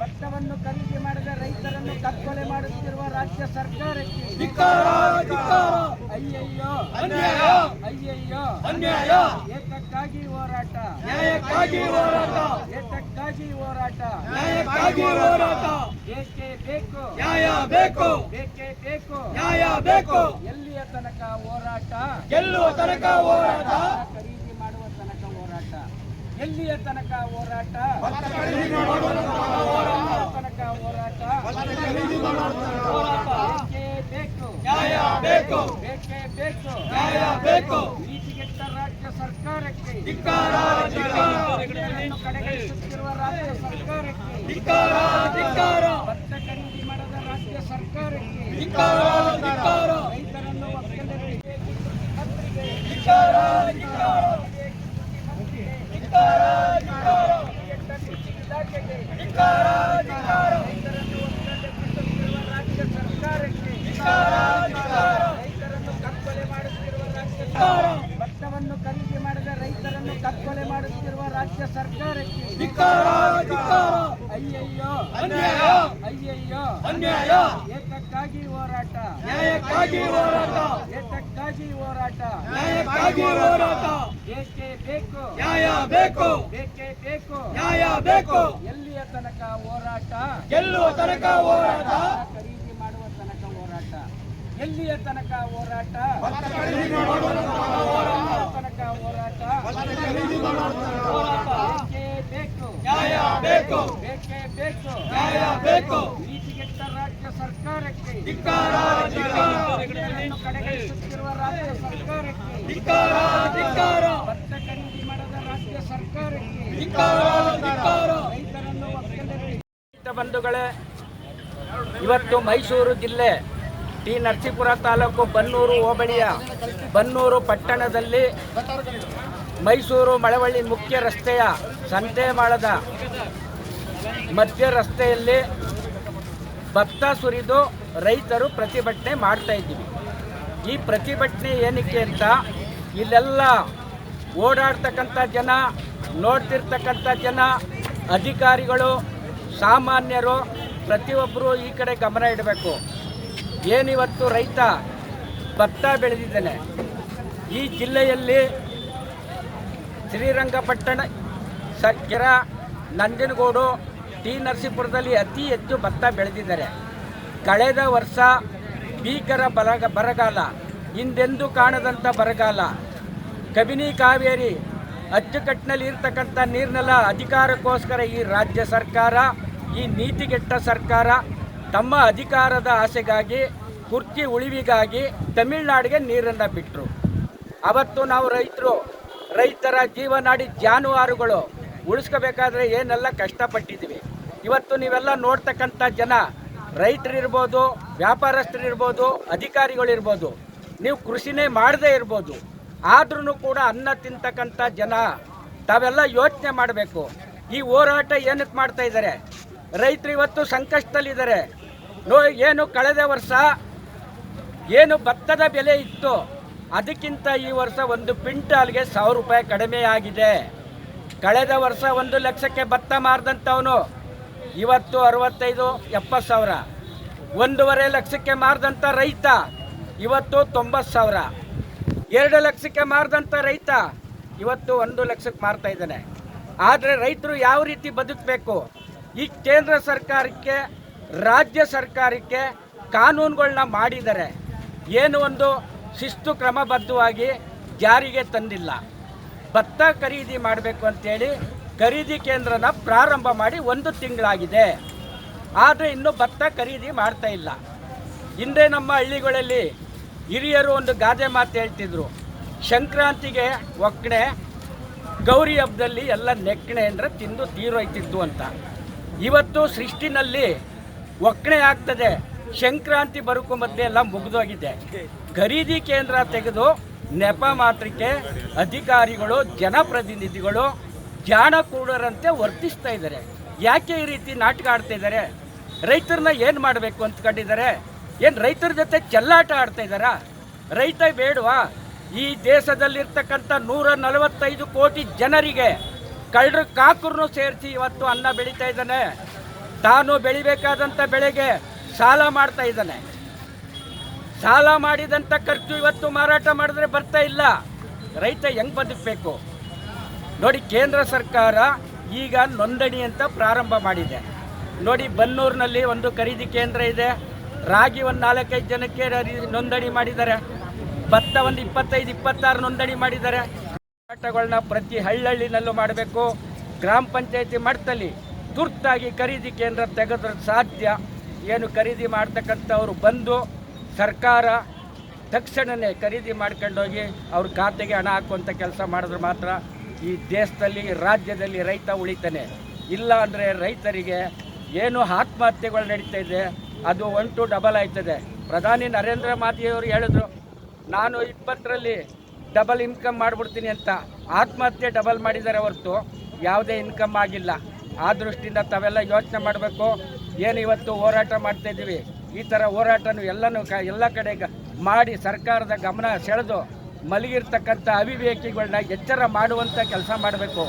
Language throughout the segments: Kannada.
ಭತ್ತವನ್ನು ಖರೀದಿ ಮಾಡಿದ ರೈತರನ್ನು ಕತ್ತಲೆ ಮಾಡುತ್ತಿರುವ ರಾಜ್ಯ ಸರ್ಕಾರಕ್ಕೆ ಅಯ್ಯಯ್ಯೋ ಅಯ್ಯಯ್ಯೋ ಅನ್ಯಾಯ ಏಕಕ್ಕಾಗಿ ಹೋರಾಟ. ನ್ಯಾಯಕ್ಕಾಗಿ ಹೋರಾಟ. ಏತಕ್ಕಾಗಿ ಹೋರಾಟ. ನ್ಯಾಯಕ್ಕಾಗಿ ಹೋರಾಟ. ಬೇಕೇ ಬೇಕು? ನ್ಯಾಯ ಬೇಕು. ಬೇಕೇ ಬೇಕು? ನ್ಯಾಯ ಬೇಕು. ಎಲ್ಲಿಯ ತನಕ ಹೋರಾಟ? ಗೆಲ್ಲುವ ತನಕ ಹೋರಾಟ. ಖರೀದಿ ಮಾಡುವ ತನಕ ಹೋರಾಟ? ಎಲ್ಲಿಯ ತನಕ ಹೋರಾಟ? ತನಕ ಹೋರಾಟ. ಬೇಕೇ ಬೇಕು? ನ್ಯಾಯ ಬೇಕು. ಬೇಕೇ ಬೇಕು? ನ್ಯಾಯ ಬೇಕು. ಸರ್ಕಾರಕ್ಕೆ ಸರ್ಕಾರಕ್ಕೆ ಧಿಕ್ಕಾರ ಧಿಕ್ಕಾರ ಭತ್ತ ಖರೀದಿ ಮಾಡದ ರಾಜ್ಯ ಸರ್ಕಾರಕ್ಕೆ ರೈತರನ್ನು ಕೆಟ್ಟ ಕೃಷಿ ಇಲಾಖೆಗೆ ರಾಜ್ಯ ಸರ್ಕಾರಕ್ಕೆ ರೈತರನ್ನು ಮಾಡುತ್ತಿರುವ ರಾಜ್ಯ ಧಿಕ್ಕಾರ ಭತ್ತವನ್ನು ಖರೀದಿ ಮಾಡಿದ ರೈತರನ್ನು ಕತ್ತಲೆ ಮಾಡುತ್ತಿರುವ ರಾಜ್ಯ ಸರ್ಕಾರಕ್ಕೆ ಧಿಕ್ಕಾರ ಧಿಕ್ಕಾರ ಅಯ್ಯಯ್ಯೋ ಅನ್ಯಾಯ ಅಯ್ಯಯ್ಯೋ ಅನ್ಯಾಯ ಏತಕ್ಕಾಗಿ ಹೋರಾಟ ನ್ಯಾಯಕ್ಕಾಗಿ ಹೋರಾಟ ಏತಕ್ಕಾಗಿ ಹೋರಾಟ ನ್ಯಾಯಕ್ಕಾಗಿ ಹೋರಾಟ ಬೇಕೇ ಬೇಕು ನ್ಯಾಯ ಬೇಕು ಬೇಕೇ ಬೇಕು ನ್ಯಾಯ ಬೇಕು ಎಲ್ಲಿಯ ತನಕ ಹೋರಾಟ ಗೆಲ್ಲುವ ತನಕ ಹೋರಾಟ ಖರೀದಿ ಮಾಡುವ ತನಕ ಹೋರಾಟ ಎಲ್ಲಿಯ ತನಕ ಹೋರಾಟ ತನಕ ಮಾಡುವ ತನಕ ಹೋರಾಟ. ಎಲ್ಲಿಯ ತನಕ ಹೋರಾಟ ಖರೀದಿ ಮಾಡುವ ತನಕ ಹೋರಾಟ. ಬೇಕೇ ಬೇಕು ನ್ಯಾಯ ಬೇಕು. ಬೇಕೇ ಬೇಕು. ನ್ಯಾಯ ಬೇಕು. ನೀತಿಗೆಟ್ಟ ರಾಜ್ಯ ಸರ್ಕಾರಕ್ಕೆ. ಧಿಕ್ಕಾರ ಧಿಕ್ಕಾರ. ರೈತರನ್ನು ಕಡೆಗಣಿಸುತ್ತಿರುವ ರಾಜ್ಯ ಸರ್ಕಾರಕ್ಕೆ. ಧಿಕ್ಕಾರ ಧಿಕ್ಕಾರ. ಭತ್ತ ಖರೀದಿ ಮಾಡದ ರಾಜ್ಯ ಸರ್ಕಾರಕ್ಕೆ. ಧಿಕ್ಕಾರ ಧಿಕ್ಕಾರ. ರೈತರನ್ನು ಒಕ್ಕಲಿಗರಿಗೆ ಬಂಧುಗಳೇ ಇವತ್ತು ಮೈಸೂರು ಜಿಲ್ಲೆ ಟಿ ನರಸೀಪುರ ತಾಲೂಕು ಬನ್ನೂರು ಹೋಬಳಿಯ ಬನ್ನೂರು ಪಟ್ಟಣದಲ್ಲಿ ಮೈಸೂರು ಮಳವಳ್ಳಿ ಮುಖ್ಯ ರಸ್ತೆಯ ಸಂತೆಮಾಳದ ಮಧ್ಯ ರಸ್ತೆಯಲ್ಲಿ ಭತ್ತ ಸುರಿದು ರೈತರು ಪ್ರತಿಭಟನೆ ಮಾಡ್ತಾ ಇದ್ದೀವಿ. ಈ ಪ್ರತಿಭಟನೆ ಏನಕ್ಕೆ ಅಂತ ಇಲ್ಲೆಲ್ಲ ಓಡಾಡ್ತಕ್ಕಂಥ ಜನ, ನೋಡ್ತಿರ್ತಕ್ಕಂಥ ಜನ, ಅಧಿಕಾರಿಗಳು, ಸಾಮಾನ್ಯರು ಪ್ರತಿಯೊಬ್ಬರು ಈ ಕಡೆ ಗಮನ ಇಡಬೇಕು. ಏನಿವತ್ತು ರೈತ ಭತ್ತ ಬೆಳೆದಿದ್ದಾನೆ. ಈ ಜಿಲ್ಲೆಯಲ್ಲಿ ಶ್ರೀರಂಗಪಟ್ಟಣ ಸಕ್ಕೆರ ಕೆರ, ನಂಜನಗೂಡು ಟಿ ನರಸೀಪುರದಲ್ಲಿ ಅತಿ ಹೆಚ್ಚು ಭತ್ತ ಬೆಳೆದಿದ್ದಾರೆ. ಕಳೆದ ವರ್ಷ ಭೀಕರ ಬರಗ, ಬರಗಾಲ, ಹಿಂದೆಂದು ಕಾಣದಂಥ ಬರಗಾಲ. ಕಬಿನಿ ಕಾವೇರಿ ಅಚ್ಚುಕಟ್ಟಿನಲ್ಲಿ ಇರ್ತಕ್ಕಂಥ ನೀರಿನೆಲ್ಲ ಅಧಿಕಾರಕ್ಕೋಸ್ಕರ ಈ ರಾಜ್ಯ ಸರ್ಕಾರ, ಈ ನೀತಿಗೆಟ್ಟ ಸರ್ಕಾರ ತಮ್ಮ ಅಧಿಕಾರದ ಆಸೆಗಾಗಿ, ಕುರ್ಚಿ ಉಳಿವಿಗಾಗಿ ತಮಿಳುನಾಡಿಗೆ ನೀರನ್ನು ಬಿಟ್ಟರು ಅವತ್ತು ನಾವು ರೈತರು, ರೈತರ ಜೀವನಾಡಿ ಜಾನುವಾರುಗಳು ಉಳಿಸ್ಕೋಬೇಕಾದ್ರೆ ಏನೆಲ್ಲ ಕಷ್ಟಪಟ್ಟಿದ್ದೀವಿ. ಇವತ್ತು ನೀವೆಲ್ಲ ನೋಡ್ತಕ್ಕಂಥ ಜನ ರೈತರಿರ್ಬೋದು, ವ್ಯಾಪಾರಸ್ಥರಿರ್ಬೋದು, ಅಧಿಕಾರಿಗಳಿರ್ಬೋದು, ನೀವು ಕೃಷಿನೇ ಮಾಡದೇ ಇರ್ಬೋದು ಆದ್ರೂ ಕೂಡ ಅನ್ನ ತಿಂತಕ್ಕಂಥ ಜನ ತಾವೆಲ್ಲ ಯೋಚನೆ ಮಾಡಬೇಕು. ಈ ಹೋರಾಟ ಏನಕ್ಕೆ ಮಾಡ್ತಾ ಇದ್ದಾರೆ? ರೈತರು ಇವತ್ತು ಸಂಕಷ್ಟದಲ್ಲಿದ್ದಾರೆ. ನೋ, ಏನು ಕಳೆದ ವರ್ಷ ಏನು ಭತ್ತದ ಬೆಲೆ ಇತ್ತು, ಅದಕ್ಕಿಂತ ಈ ವರ್ಷ ಒಂದು ಕ್ವಿಂಟಾಲ್ಗೆ ಸಾವಿರ ರೂಪಾಯಿ ಕಡಿಮೆ ಆಗಿದೆ. ಕಳೆದ ವರ್ಷ ಒಂದು ಲಕ್ಷಕ್ಕೆ ಭತ್ತ ಮಾರಿದಂಥವನು ಇವತ್ತು ಅರವತ್ತೈದು, ಎಪ್ಪತ್ತು ಸಾವಿರ. ಒಂದೂವರೆ ಲಕ್ಷಕ್ಕೆ ಮಾರಿದಂಥ ರೈತ ಇವತ್ತು ತೊಂಬತ್ತು ಸಾವಿರ. ಎರಡು ಲಕ್ಷಕ್ಕೆ ಮಾರಿದಂಥ ರೈತ ಇವತ್ತು ಒಂದು ಲಕ್ಷಕ್ಕೆ ಮಾರ್ತಾ ಇದ್ದಾನೆ. ಆದರೆ ರೈತರು ಯಾವ ರೀತಿ ಬದುಕಬೇಕು? ಈ ಕೇಂದ್ರ ಸರ್ಕಾರಕ್ಕೆ, ರಾಜ್ಯ ಸರ್ಕಾರಕ್ಕೆ ಕಾನೂನುಗಳನ್ನ ಮಾಡಿದ್ದಾರೆ ಏನು ಒಂದು ಶಿಸ್ತು ಕ್ರಮಬದ್ಧವಾಗಿ ಜಾರಿಗೆ ತಂದಿಲ್ಲ. ಭತ್ತ ಖರೀದಿ ಮಾಡಬೇಕು ಅಂತೇಳಿ ಖರೀದಿ ಕೇಂದ್ರನ ಪ್ರಾರಂಭ ಮಾಡಿ ಒಂದು ತಿಂಗಳಾಗಿದೆ. ಆದರೆ ಇನ್ನೂ ಭತ್ತ ಖರೀದಿ ಮಾಡ್ತಾ ಇಲ್ಲ. ಹಿಂದೆ ನಮ್ಮ ಹಳ್ಳಿಗಳಲ್ಲಿ ಹಿರಿಯರು ಒಂದು ಗಾದೆ ಮಾತು ಹೇಳ್ತಿದ್ರು. ಸಂಕ್ರಾಂತಿಗೆ ಒಕ್ಕಣೆ, ಗೌರಿ ಹಬ್ಬದಲ್ಲಿ ಎಲ್ಲ ನೆಕ್ಕಣೆ ಅಂದರೆ ತಿಂದು ತೀರೋಯ್ತಿತ್ತು ಅಂತ. ಇವತ್ತು ಸೃಷ್ಟಿನಲ್ಲಿ ಒಕ್ಕಣೆ ಆಗ್ತದೆ. ಸಂಕ್ರಾಂತಿ ಬರೋಕ್ಕೂ ಮೊದಲೇ ಎಲ್ಲ ಮುಗಿದೋಗಿದೆ. ಖರೀದಿ ಕೇಂದ್ರ ತೆಗೆದು ನೆಪ ಮಾತ್ರಕ್ಕೆ ಅಧಿಕಾರಿಗಳು, ಜನಪ್ರತಿನಿಧಿಗಳು ಜಾಣ ಕೂಡರಂತೆ ವರ್ತಿಸ್ತಾ ಇದ್ದಾರೆ. ಯಾಕೆ ಈ ರೀತಿ ನಾಟಕ ಆಡ್ತಾ ಇದ್ದಾರೆ? ರೈತರನ್ನ ಏನು ಮಾಡಬೇಕು ಅಂದ್ಕೊಂಡಿದ್ದಾರೆ? ಏನು ರೈತರ ಜೊತೆ ಚೆಲ್ಲಾಟ ಆಡ್ತಾ ಇದ್ದಾರಾ? ರೈತ ಬೇಡವಾ? ಈ ದೇಶದಲ್ಲಿರ್ತಕ್ಕಂಥ ನೂರ ನಲವತ್ತೈದು ಕೋಟಿ ಜನರಿಗೆ ಕಳ್ಳರು ಕಾಕರನ್ನು ಸೇರಿಸಿ ಇವತ್ತು ಅನ್ನ ಬೆಳೀತಾ ಇದ್ದಾನೆ. ತಾನು ಬೆಳಿಬೇಕಾದಂಥ ಬೆಳೆಗೆ ಸಾಲ ಮಾಡ್ತಾ ಇದ್ದಾನೆ. ಸಾಲ ಮಾಡಿದಂಥ ಖರ್ಚು ಇವತ್ತು ಮಾರಾಟ ಮಾಡಿದ್ರೆ ಬರ್ತಾ ಇಲ್ಲ. ರೈತ ಹೆಂಗ್ ಬದುಕಬೇಕು? ನೋಡಿ, ಕೇಂದ್ರ ಸರ್ಕಾರ ಈಗ ನೋಂದಣಿ ಅಂತ ಪ್ರಾರಂಭ ಮಾಡಿದೆ. ನೋಡಿ, ಬನ್ನೂರಿನಲ್ಲಿ ಒಂದು ಖರೀದಿ ಕೇಂದ್ರ ಇದೆ. ರಾಗಿ ಒಂದು ನಾಲ್ಕೈದು ಜನಕ್ಕೆ ನೋಂದಣಿ ಮಾಡಿದ್ದಾರೆ. ಭತ್ತ ಒಂದು ಇಪ್ಪತ್ತೈದು, ಇಪ್ಪತ್ತಾರು ನೋಂದಣಿ ಮಾಡಿದ್ದಾರೆ. ಮಾರಾಟಗಳನ್ನ ಪ್ರತಿ ಹಳ್ಳಹಳ್ಳಿನಲ್ಲೂ ಮಾಡಬೇಕು. ಗ್ರಾಮ ಪಂಚಾಯತಿ ಮಟ್ಟದಲ್ಲಿ ತುರ್ತಾಗಿ ಖರೀದಿ ಕೇಂದ್ರ ತೆಗೆದ್ರೆ ಸಾಧ್ಯ. ಏನು ಖರೀದಿ ಮಾಡ್ತಕ್ಕಂಥವ್ರು ಬಂದು ಸರ್ಕಾರ ತಕ್ಷಣವೇ ಖರೀದಿ ಮಾಡ್ಕೊಂಡೋಗಿ ಅವ್ರ ಖಾತೆಗೆ ಹಣ ಹಾಕುವಂಥ ಕೆಲಸ ಮಾಡಿದ್ರೆ ಮಾತ್ರ ಈ ದೇಶದಲ್ಲಿ, ರಾಜ್ಯದಲ್ಲಿ ರೈತ ಉಳಿತಾನೆ. ಇಲ್ಲ ಅಂದರೆ ರೈತರಿಗೆ ಏನು ಆತ್ಮಹತ್ಯೆಗಳು ನಡೀತಾ ಇದೆ, ಅದು ಒನ್ ಟು ಡಬಲ್ ಆಯ್ತದೆ. ಪ್ರಧಾನಿ ನರೇಂದ್ರ ಮೋದಿಯವರು ಹೇಳಿದ್ರು, ನಾನು ಇಪ್ಪತ್ತರಲ್ಲಿ ಡಬಲ್ ಇನ್ಕಮ್ ಮಾಡಿಬಿಡ್ತೀನಿ ಅಂತ. ಆತ್ಮಹತ್ಯೆ ಡಬಲ್ ಮಾಡಿದ್ದಾರೆ ಹೊರತು ಯಾವುದೇ ಇನ್ಕಮ್ ಆಗಿಲ್ಲ. ಆ ದೃಷ್ಟಿಯಿಂದ ತಾವೆಲ್ಲ ಯೋಚನೆ ಮಾಡಬೇಕು, ಏನು ಇವತ್ತು ಹೋರಾಟ ಮಾಡ್ತಾ ಇದ್ದೀವಿ? ಈ ಥರ ಹೋರಾಟನೂ ಎಲ್ಲನೂ ಕ ಎಲ್ಲ ಕಡೆ ಮಾಡಿ ಸರ್ಕಾರದ ಗಮನ ಸೆಳೆದು ಮಲಗಿರ್ತಕ್ಕಂಥ ಅವಿವೇಕಿಗಳನ್ನ ಎಚ್ಚರ ಮಾಡುವಂಥ ಕೆಲಸ ಮಾಡಬೇಕು.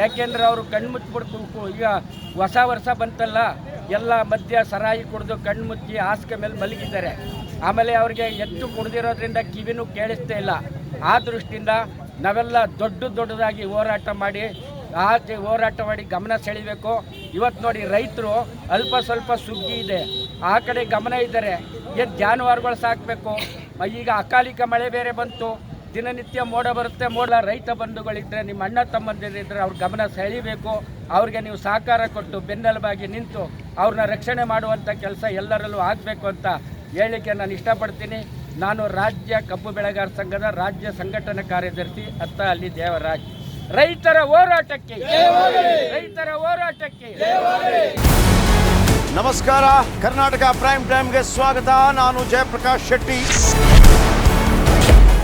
ಯಾಕೆಂದರೆ ಅವರು ಕಣ್ಮುಚ್ಚಿಬಿಡ್ತು ಈಗ ಹೊಸ ವರ್ಷ ಬಂತಲ್ಲ, ಎಲ್ಲ ಮದ್ಯ ಸರಾಯಿ ಕುಡಿದು ಕಣ್ಮುಚ್ಚಿ ಹಾಸಿಗೆ ಮೇಲೆ ಮಲಗಿದ್ದಾರೆ. ಆಮೇಲೆ ಅವರಿಗೆ ಹೆಚ್ಚು ಕುಡಿದಿರೋದ್ರಿಂದ ಕಿವಿನೂ ಕೇಳಿಸ್ತಾ ಇಲ್ಲ. ಆ ದೃಷ್ಟಿಯಿಂದ ನಾವೆಲ್ಲ ದೊಡ್ಡ ದೊಡ್ಡದಾಗಿ ಹೋರಾಟ ಮಾಡಿ ಆ ಹೋರಾಟ ಮಾಡಿ ಗಮನ ಸೆಳಿಬೇಕು. ಇವತ್ತು ನೋಡಿ ರೈತರು ಅಲ್ಪ ಸ್ವಲ್ಪ ಸುಗ್ಗಿ ಇದೆ. ಆ ಕಡೆ ಗಮನ ಇದ್ದಾರೆ ಏನು ಜಾನುವಾರುಗಳು ಸಾಕಬೇಕು? ಈಗ ಅಕಾಲಿಕ ಮಳೆ ಬೇರೆ ಬಂತು. ದಿನನಿತ್ಯ ಮೋಡ ಬರುತ್ತೆ, ಮೋಡ ರೈತ ಬಂಧುಗಳಿದ್ದರೆ ನಿಮ್ಮ ಅಣ್ಣ ತಮ್ಮಂದಿರಿದ್ದರೆ ಅವ್ರ ಗಮನ ಸೆಳೀಬೇಕು ಅವ್ರಿಗೆ ನೀವು ಸಹಕಾರ ಕೊಟ್ಟು ಬೆನ್ನೆಲುಬಾಗಿ ನಿಂತು ಅವ್ರನ್ನ ರಕ್ಷಣೆ ಮಾಡುವಂಥ ಕೆಲಸ ಎಲ್ಲರಲ್ಲೂ ಆಗಬೇಕು ಅಂತ ಹೇಳಿಕೆ ನಾನು ಇಷ್ಟಪಡ್ತೀನಿ. ನಾನು ರಾಜ್ಯ ಕಬ್ಬು ಬೆಳೆಗಾರ ಸಂಘದ ರಾಜ್ಯ ಸಂಘಟನಾ ಕಾರ್ಯದರ್ಶಿ ಅತ್ತ ಅಲ್ಲಿ ದೇವರಾಜ್. ರೈತರ ಹೋರಾಟಕ್ಕೆ ರೈತರ ಹೋರಾಟಕ್ಕೆ. ನಮಸ್ಕಾರ. ಕರ್ನಾಟಕ ಪ್ರೈಮ್ ಟೈಮ್ಗೆ ಸ್ವಾಗತ. ನಾನು ಜಯಪ್ರಕಾಶ್ ಶೆಟ್ಟಿ.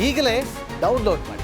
ಈಗಲೇ ಡೌನ್ಲೋಡ್ ಮಾಡಿ